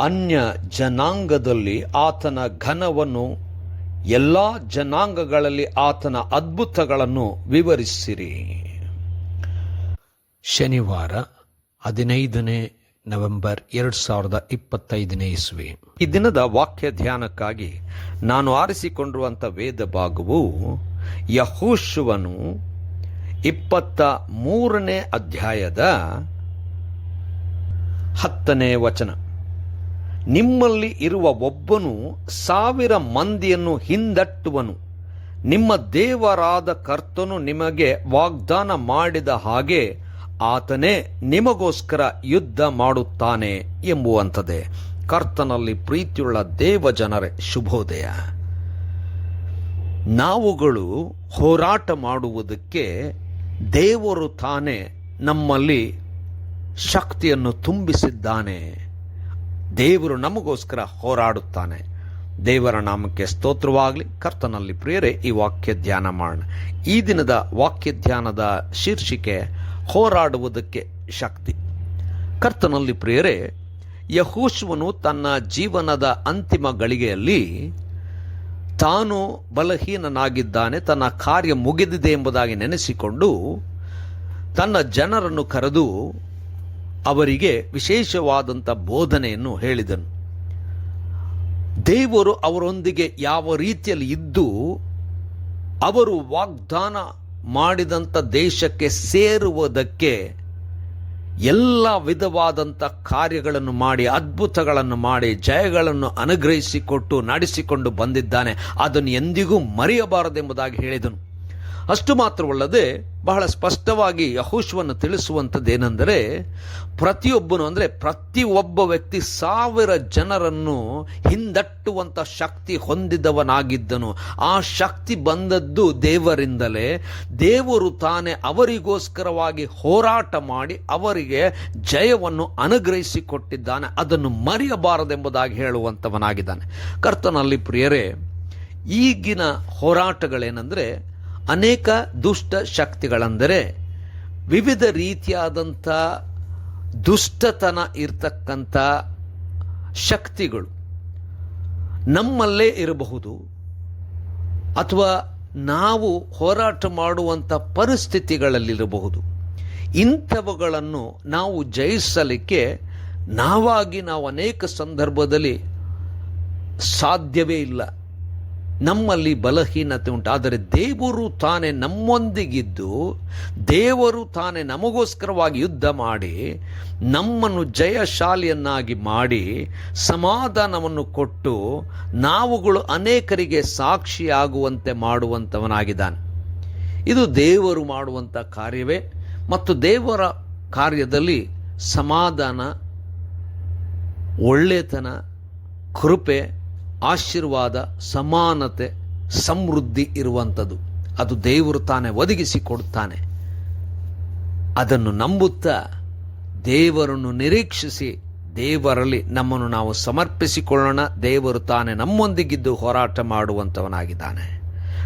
ಅನ್ಯ ಜನಾಂಗದಲ್ಲಿ ಆತನ ಘನವನ್ನು ಎಲ್ಲ ಜನಾಂಗಗಳಲ್ಲಿ ಆತನ ಅದ್ಭುತಗಳನ್ನು ವಿವರಿಸಿರಿ. ಶನಿವಾರ ಹದಿನೈದನೇ ನವೆಂಬರ್ ಎರಡು ಸಾವಿರದ ಇಪ್ಪತ್ತೈದನೇ ಇಸ್ವಿ. ಈ ದಿನದ ವಾಕ್ಯ ಧ್ಯಾನಕ್ಕಾಗಿ ನಾನು ಆರಿಸಿಕೊಂಡಿರುವಂಥ ವೇದ ಭಾಗವು ಯಹೂಶುವನು ಇಪ್ಪತ್ತ ಮೂರನೇ ಅಧ್ಯಾಯದ ಹತ್ತನೇ ವಚನ. ನಿಮ್ಮಲ್ಲಿ ಇರುವ ಒಬ್ಬನು ಸಾವಿರ ಮಂದಿಯನ್ನು ಹಿಂದಟ್ಟುವನು. ನಿಮ್ಮ ದೇವರಾದ ಕರ್ತನು ನಿಮಗೆ ವಾಗ್ದಾನ ಮಾಡಿದ ಹಾಗೆ ಆತನೇ ನಿಮಗೋಸ್ಕರ ಯುದ್ಧ ಮಾಡುತ್ತಾನೆ ಎಂಬುವಂಥದ್ದೇ. ಕರ್ತನಲ್ಲಿ ಪ್ರೀತಿಯುಳ್ಳ ದೇವ ಜನರೇ ಶುಭೋದಯ. ನಾವುಗಳು ಹೋರಾಟ ಮಾಡುವುದಕ್ಕೆ ದೇವರು ತಾನೇ ನಮ್ಮಲ್ಲಿ ಶಕ್ತಿಯನ್ನು ತುಂಬಿಸಿದ್ದಾನೆ. ದೇವರು ನಮಗೋಸ್ಕರ ಹೋರಾಡುತ್ತಾನೆ. ದೇವರ ನಾಮಕ್ಕೆ ಸ್ತೋತ್ರವಾಗಲಿ. ಕರ್ತನಲ್ಲಿ ಪ್ರಿಯರೇ, ಈ ವಾಕ್ಯ ಧ್ಯಾನ ಮಾಡೋಣ. ಈ ದಿನದ ವಾಕ್ಯ ಧ್ಯಾನದ ಶೀರ್ಷಿಕೆ, ಹೋರಾಡುವುದಕ್ಕೆ ಶಕ್ತಿ. ಕರ್ತನಲ್ಲಿ ಪ್ರಿಯರೇ, ಯಹೂಶ್ವನು ತನ್ನ ಜೀವನದ ಅಂತಿಮ ಗಳಿಗೆಯಲ್ಲಿ ತಾನು ಬಲಹೀನನಾಗಿದ್ದಾನೆ, ತನ್ನ ಕಾರ್ಯ ಮುಗಿದಿದೆ ಎಂಬುದಾಗಿ ನೆನೆಸಿಕೊಂಡು ತನ್ನ ಜನರನ್ನು ಕರೆದು ಅವರಿಗೆ ವಿಶೇಷವಾದಂಥ ಬೋಧನೆಯನ್ನು ಹೇಳಿದನು. ದೇವರು ಅವರೊಂದಿಗೆ ಯಾವ ರೀತಿಯಲ್ಲಿ ಇದ್ದು ಅವರು ವಾಗ್ದಾನ ಮಾಡಿದಂಥ ದೇಶಕ್ಕೆ ಸೇರುವುದಕ್ಕೆ ಎಲ್ಲ ವಿಧವಾದಂಥ ಕಾರ್ಯಗಳನ್ನು ಮಾಡಿ, ಅದ್ಭುತಗಳನ್ನು ಮಾಡಿ, ಜಯಗಳನ್ನು ಅನುಗ್ರಹಿಸಿಕೊಟ್ಟು, ನಡೆಸಿಕೊಂಡು ಬಂದಿದ್ದಾನೆ. ಅದನ್ನು ಎಂದಿಗೂ ಮರೆಯಬಾರದೆಂಬುದಾಗಿ ಹೇಳಿದನು. ಅಷ್ಟು ಮಾತ್ರವಲ್ಲದೆ ಬಹಳ ಸ್ಪಷ್ಟವಾಗಿ ಯಹೋಶ್ವನ್ನು ತಿಳಿಸುವಂಥದ್ದೇನೆಂದರೆ ಪ್ರತಿಯೊಬ್ಬನು ಅಂದರೆ ಪ್ರತಿಯೊಬ್ಬ ವ್ಯಕ್ತಿ ಸಾವಿರ ಜನರನ್ನು ಹಿಂದಟ್ಟುವಂಥ ಶಕ್ತಿ ಹೊಂದಿದವನಾಗಿದ್ದನು. ಆ ಶಕ್ತಿ ಬಂದದ್ದು ದೇವರಿಂದಲೇ. ದೇವರು ತಾನೇ ಅವರಿಗೋಸ್ಕರವಾಗಿ ಹೋರಾಟ ಮಾಡಿ ಅವರಿಗೆ ಜಯವನ್ನು ಅನುಗ್ರಹಿಸಿಕೊಟ್ಟಿದ್ದಾನೆ. ಅದನ್ನು ಮರೆಯಬಾರದೆಂಬುದಾಗಿ ಹೇಳುವಂಥವನಾಗಿದ್ದಾನೆ. ಕರ್ತನಲ್ಲಿ ಪ್ರಿಯರೇ, ಈಗಿನ ಹೋರಾಟಗಳೇನೆಂದರೆ ಅನೇಕ ದುಷ್ಟ ಶಕ್ತಿಗಳೆಂದರೆ ವಿವಿಧ ರೀತಿಯಾದಂಥ ದುಷ್ಟತನ ಇರತಕ್ಕಂಥ ಶಕ್ತಿಗಳು ನಮ್ಮಲ್ಲೇ ಇರಬಹುದು ಅಥವಾ ನಾವು ಹೋರಾಟ ಮಾಡುವಂಥ ಪರಿಸ್ಥಿತಿಗಳಲ್ಲಿರಬಹುದು. ಇಂಥವುಗಳನ್ನು ನಾವು ಜಯಿಸಲಿಕ್ಕೆ ನಾವಾಗಿ ನಾವು ಅನೇಕ ಸಂದರ್ಭದಲ್ಲಿ ಸಾಧ್ಯವೇ ಇಲ್ಲ. ನಮ್ಮಲ್ಲಿ ಬಲಹೀನತೆ ಉಂಟು. ಆದರೆ ದೇವರು ತಾನೇ ನಮ್ಮೊಂದಿಗಿದ್ದು, ದೇವರು ತಾನೇ ನಮಗೋಸ್ಕರವಾಗಿ ಯುದ್ಧ ಮಾಡಿ, ನಮ್ಮನ್ನು ಜಯಶಾಲಿಯನ್ನಾಗಿ ಮಾಡಿ, ಸಮಾಧಾನವನ್ನು ಕೊಟ್ಟು, ನಾವುಗಳು ಅನೇಕರಿಗೆ ಸಾಕ್ಷಿಯಾಗುವಂತೆ ಮಾಡುವಂಥವನಾಗಿದ್ದಾನೆ. ಇದು ದೇವರು ಮಾಡುವಂಥ ಕಾರ್ಯವೇ. ಮತ್ತು ದೇವರ ಕಾರ್ಯದಲ್ಲಿ ಸಮಾಧಾನ, ಒಳ್ಳೆತನ, ಕೃಪೆ ಆಶೀರ್ವಾದ, ಸಮಾನತೆ, ಸಮೃದ್ಧಿ ಇರುವಂಥದ್ದು. ಅದು ದೇವರು ತಾನೇ ಒದಗಿಸಿ ಕೊಡುತ್ತಾನೆ. ಅದನ್ನು ನಂಬುತ್ತಾ ದೇವರನ್ನು ನಿರೀಕ್ಷಿಸಿ, ದೇವರಲ್ಲಿ ನಮ್ಮನ್ನು ನಾವು ಸಮರ್ಪಿಸಿಕೊಳ್ಳೋಣ. ದೇವರು ತಾನೇ ನಮ್ಮೊಂದಿಗಿದ್ದು ಹೋರಾಟ ಮಾಡುವಂಥವನಾಗಿದ್ದಾನೆ.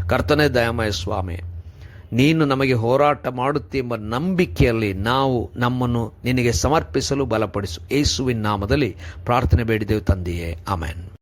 ಕರ್ತನೆ ದಯಾಮಯ ಸ್ವಾಮಿ, ನೀನು ನಮಗೆ ಹೋರಾಟ ಮಾಡುತ್ತಿ ಎಂಬ ನಂಬಿಕೆಯಲ್ಲಿ ನಾವು ನಮ್ಮನ್ನು ನಿನಗೆ ಸಮರ್ಪಿಸಲು ಬಲಪಡಿಸು. ಯೇಸುವಿನ ನಾಮದಲ್ಲಿ ಪ್ರಾರ್ಥನೆ ಬೇಡಿದೆವು ತಂದೆಯೇ. ಆಮೇನ್.